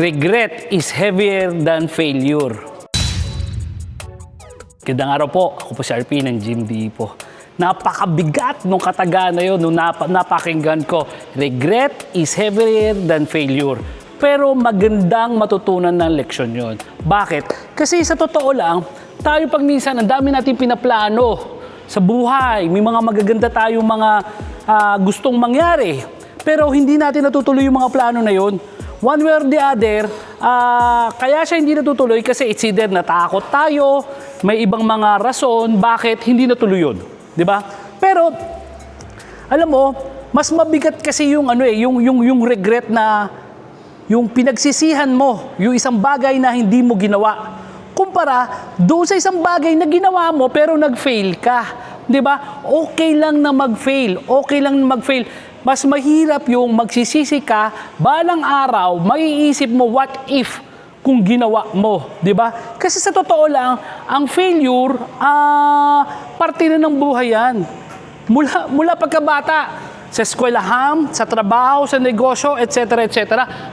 Regret is heavier than failure. Gandang araw po. Ako po si RP ng Jim D po. Napakabigat nung kataga na yun, nung nap- napakinggan ko. Regret is heavier than failure. Pero magandang matutunan ng leksyon yon. Bakit? Kasi sa totoo lang, tayo pag minsan, ang dami natin pinaplano sa buhay. May mga magaganda tayong mga ah, gustong mangyari. Pero hindi natin natutuloy yung mga plano na yon one way or the other, ah, kaya siya hindi natutuloy kasi it's either natakot tayo, may ibang mga rason bakit hindi natuloy yun. Ba? Pero, alam mo, mas mabigat kasi yung ano eh, yung, yung, yung regret na yung pinagsisihan mo, yung isang bagay na hindi mo ginawa. Kumpara, doon sa isang bagay na ginawa mo pero nag-fail ka. 'Di ba? Okay lang na mag-fail. Okay lang na mag-fail. Mas mahirap yung magsisisi ka, balang araw, maiisip mo what if kung ginawa mo, 'di ba? Kasi sa totoo lang, ang failure ah parte na ng buhay 'yan. Mula mula pagkabata, sa eskwelahan, sa trabaho, sa negosyo, etc. etc.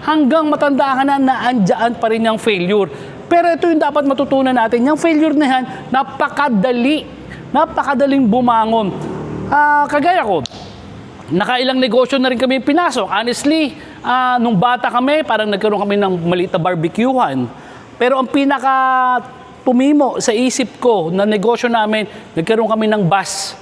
hanggang matanda ka na naandyan pa rin yung failure. Pero ito yung dapat matutunan natin. Yung failure na yan, napakadali. Napakadaling bumangon. Ah, kagaya ko, nakailang negosyo na rin kami pinasok. Honestly, ah, nung bata kami, parang nagkaroon kami ng maliit na barbecuehan. Pero ang pinaka tumimo sa isip ko na negosyo namin, nagkaroon kami ng bus.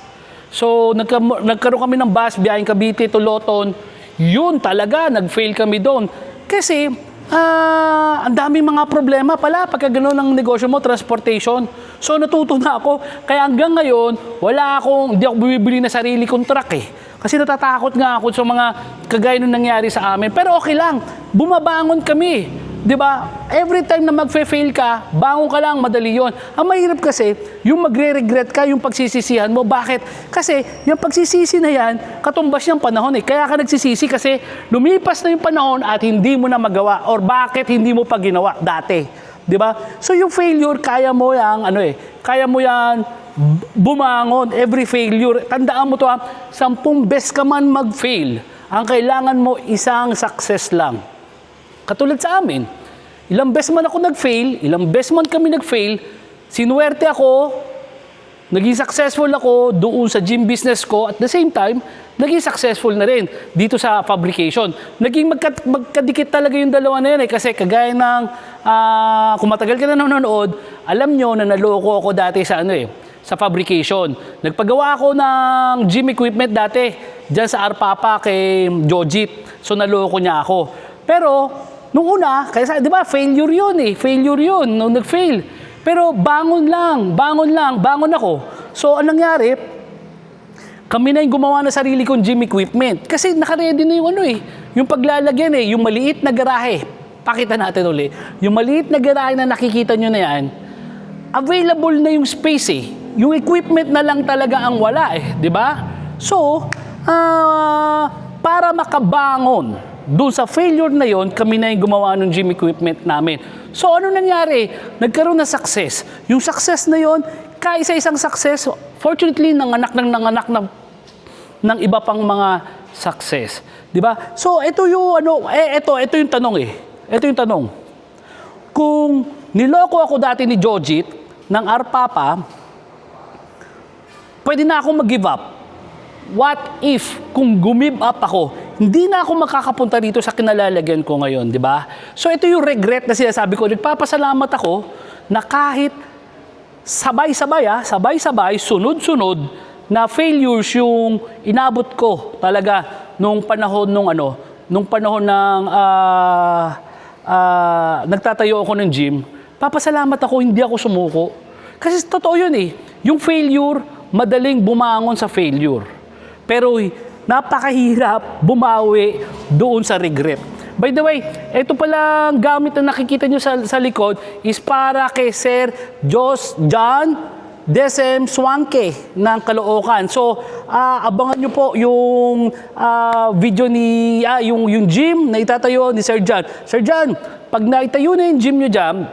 So, nagka, nagkaroon kami ng bus, biyaheng Cavite to Loton. Yun talaga, nag-fail kami doon. Kasi, ah, ang daming mga problema pala pagka gano'n ang negosyo mo, transportation. So, natuto na ako. Kaya hanggang ngayon, wala akong, hindi ako bumibili na sarili kong truck eh. Kasi natatakot nga ako sa mga kagaya nung nangyari sa amin. Pero okay lang, bumabangon kami. 'Di ba? Every time na magfe-fail ka, bangon ka lang, madali 'yon. Ang mahirap kasi, yung magre-regret ka, yung pagsisisihan mo. Bakit? Kasi yung pagsisisi na yan, katumbas yung panahon eh. Kaya ka nagsisisi kasi lumipas na yung panahon at hindi mo na magawa or bakit hindi mo pa ginawa dati. 'Di ba? So yung failure, kaya mo yang ano eh, kaya mo yan bumangon every failure. Tandaan mo to ha, sampung best ka man mag-fail. Ang kailangan mo isang success lang. Katulad sa amin, ilang beses man ako nag-fail, ilang beses man kami nag-fail, sinuwerte ako, naging successful ako doon sa gym business ko, at the same time, naging successful na rin dito sa fabrication. Naging magka, magkadikit talaga yung dalawa na yun eh, kasi kagaya ng, ah, kung ka na nanonood, alam nyo na naloko ako dati sa ano eh, sa fabrication. Nagpagawa ako ng gym equipment dati, dyan sa Arpapa kay Jojit. So naloko niya ako. Pero, nung una, kaya di ba, failure yun eh. Failure yun, nung nag-fail. Pero bangon lang, bangon lang, bangon ako. So, anong nangyari? Kami na yung gumawa ng sarili kong gym equipment. Kasi nakaredy na yung ano eh, yung paglalagyan eh, yung maliit na garahe. Pakita natin uli. Yung maliit na garahe na nakikita nyo na yan, available na yung space eh. Yung equipment na lang talaga ang wala eh, di ba? So, ah, para makabangon doon sa failure na yon, kami na yung gumawa ng gym equipment namin. So, ano nangyari? Nagkaroon ng success. Yung success na yon, kaisa-isang success, fortunately, nanganak ng nanganak ng, ng iba pang mga success. Di ba? So, ito yung, ano, eh, ito, ito yung tanong eh. Ito yung tanong. Kung niloko ako dati ni Jojit ng Arpapa, pwede na ako mag-give up. What if kung gumib up ako, hindi na ako makakapunta dito sa kinalalagyan ko ngayon, di ba? So ito yung regret na sinasabi ko. Nagpapasalamat ako na kahit sabay-sabay, ah, sabay-sabay, sunod-sunod na failures yung inabot ko talaga nung panahon nung ano, nung panahon ng ah, ah, nagtatayo ako ng gym, papasalamat ako hindi ako sumuko. Kasi totoo yun eh. Yung failure, madaling bumangon sa failure. Pero napakahirap bumawi doon sa regret. By the way, ito palang gamit na nakikita nyo sa, sa likod is para kay Sir Jos John Desem Swanke ng Caloocan. So, ah, abangan nyo po yung ah, video ni, ah, yung, yung gym na itatayo ni Sir John. Sir John, pag naitayo na yung gym nyo dyan,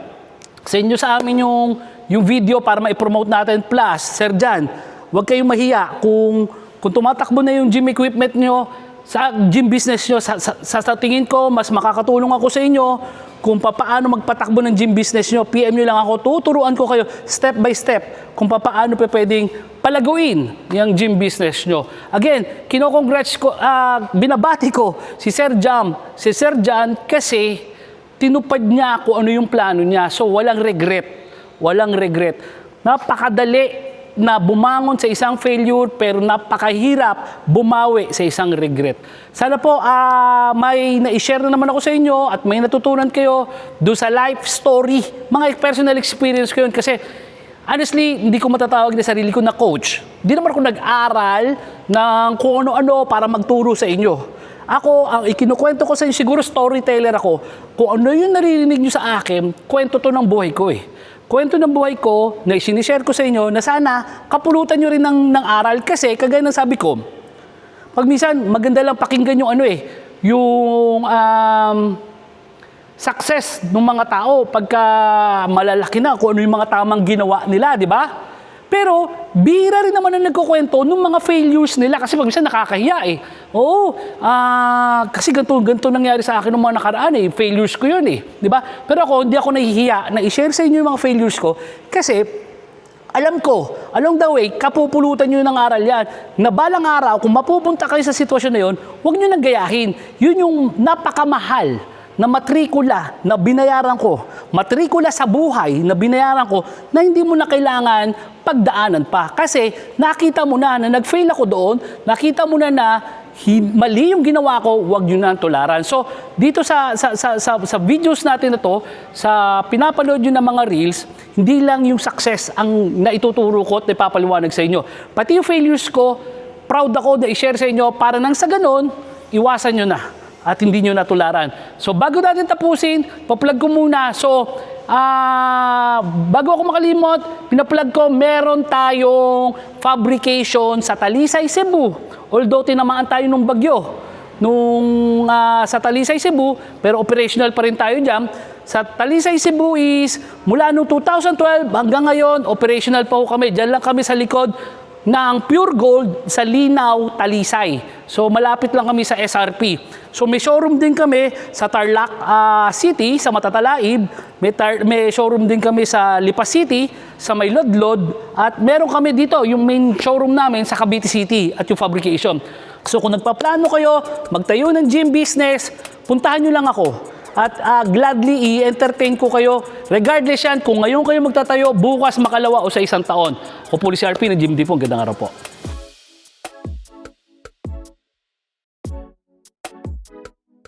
send nyo sa amin yung, yung video para ma-promote natin. Plus, Sir Jan, huwag kayong mahiya kung, kung tumatakbo na yung gym equipment nyo sa gym business nyo, sa, sa, sa tingin ko, mas makakatulong ako sa inyo kung paano magpatakbo ng gym business nyo, PM nyo lang ako, tuturuan ko kayo step by step kung paano pa pwedeng palaguin yung gym business nyo. Again, kinocongrats ko, ah, binabati ko si Sir Jam, si Sir Jan kasi tinupad niya kung ano yung plano niya. So, walang regret. Walang regret. Napakadali na bumangon sa isang failure pero napakahirap bumawi sa isang regret. Sana po ah, may na-share na naman ako sa inyo at may natutunan kayo do sa life story. Mga personal experience ko yun kasi honestly, hindi ko matatawag na sarili ko na coach. Hindi naman ako nag-aral ng kung ano-ano para magturo sa inyo. Ako, ang ikinukwento ko sa inyo, siguro storyteller ako. Kung ano yung naririnig nyo sa akin, kwento to ng buhay ko eh. Kwento ng buhay ko na sinishare ko sa inyo na sana kapulutan nyo rin ng, ng aral kasi kagaya ng sabi ko, pag minsan maganda lang pakinggan yung ano eh, yung um, success ng mga tao pagka malalaki na kung ano yung mga tamang ginawa nila, di ba? Pero bira rin naman na nagkukwento ng mga failures nila kasi pag nakakahiya eh. Oo, ah, kasi ganito, ganito nangyari sa akin ng mga nakaraan eh. Failures ko yun eh. Di ba? Pero ako, hindi ako nahihiya na i-share sa inyo yung mga failures ko kasi alam ko, along the way, kapupulutan nyo ng aral yan. Na balang araw, kung mapupunta kayo sa sitwasyon na yun, huwag nyo nang gayahin. Yun yung napakamahal na matrikula na binayaran ko. Matrikula sa buhay na binayaran ko na hindi mo na kailangan pagdaanan pa. Kasi nakita mo na na nag-fail ako doon, nakita mo na na mali yung ginawa ko, huwag nyo na tularan. So, dito sa, sa, sa, sa, sa videos natin na to, sa pinapanood nyo ng mga reels, hindi lang yung success ang naituturo ko at napapaliwanag sa inyo. Pati yung failures ko, proud ako na i-share sa inyo para nang sa ganon, iwasan nyo na at hindi nyo natularan. So, bago natin tapusin, pa-plug ko muna. So, ah, bago ako makalimot, pinaplug ko, meron tayong fabrication sa Talisay, Cebu. Although tinamaan tayo nung bagyo, nung ah, sa Talisay, Cebu, pero operational pa rin tayo dyan. Sa Talisay, Cebu is mula noong 2012 hanggang ngayon, operational pa ho kami. Diyan lang kami sa likod ng Pure Gold sa Linaw, Talisay. So malapit lang kami sa SRP. So may showroom din kami sa Tarlac ah, City, sa Matatalaib. May, tar- may showroom din kami sa Lipa City, sa May Lodlod. At meron kami dito, yung main showroom namin sa Cavite City at yung fabrication. So kung nagpaplano kayo, magtayo ng gym business, puntahan nyo lang ako. At ah, gladly i-entertain ko kayo. Regardless yan, kung ngayon kayo magtatayo, bukas, makalawa o sa isang taon. Ako po si RP ng Jim Dipong. Gandang araw po.